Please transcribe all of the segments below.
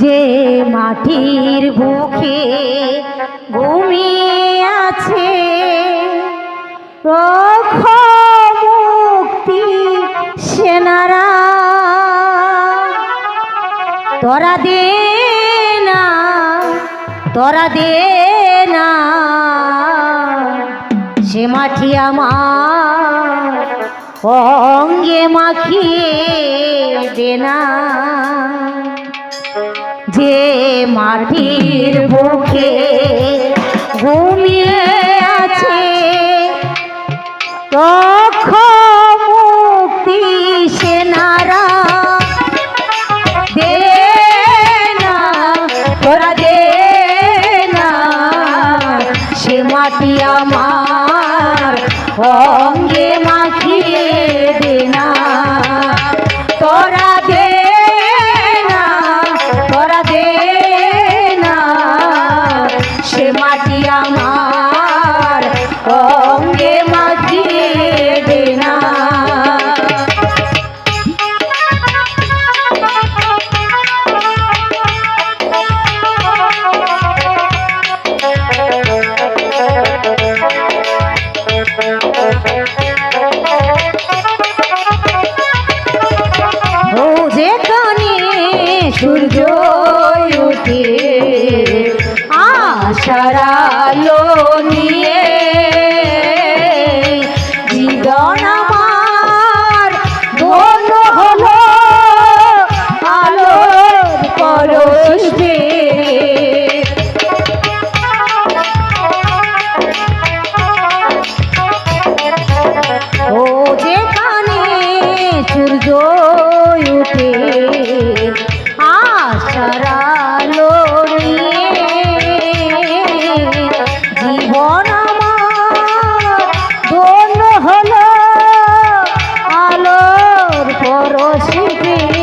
যে মাটির বুকে ঘুমিয়ে আছে মুক্তি সেনারা। তোরা দে না, তোরা দে না, সে মাটি আমার অঙ্গে মাখিয়ে দে না। যে মাটির বুকে ঘুমিয়ে আছে রক্ষ মুক্তি দে না দে না। সে মাটি আমার অঙ্গে মাখিয়ে দে না। উঠে আশার নিয়ে কে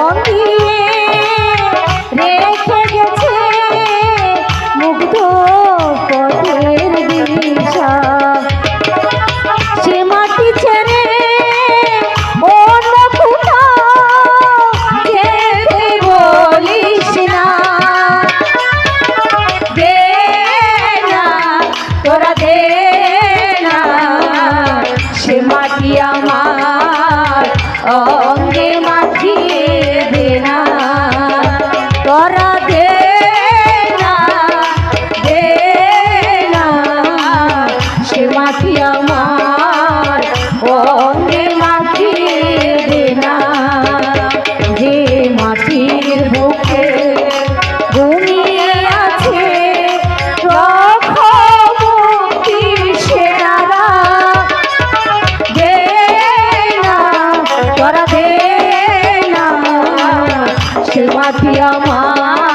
Hôn ওরে মাটির না যে মাটির বুকে ঘুমিয়ে আছে, রক্ষমতি সেনারা না, তোরা দে না সে আমার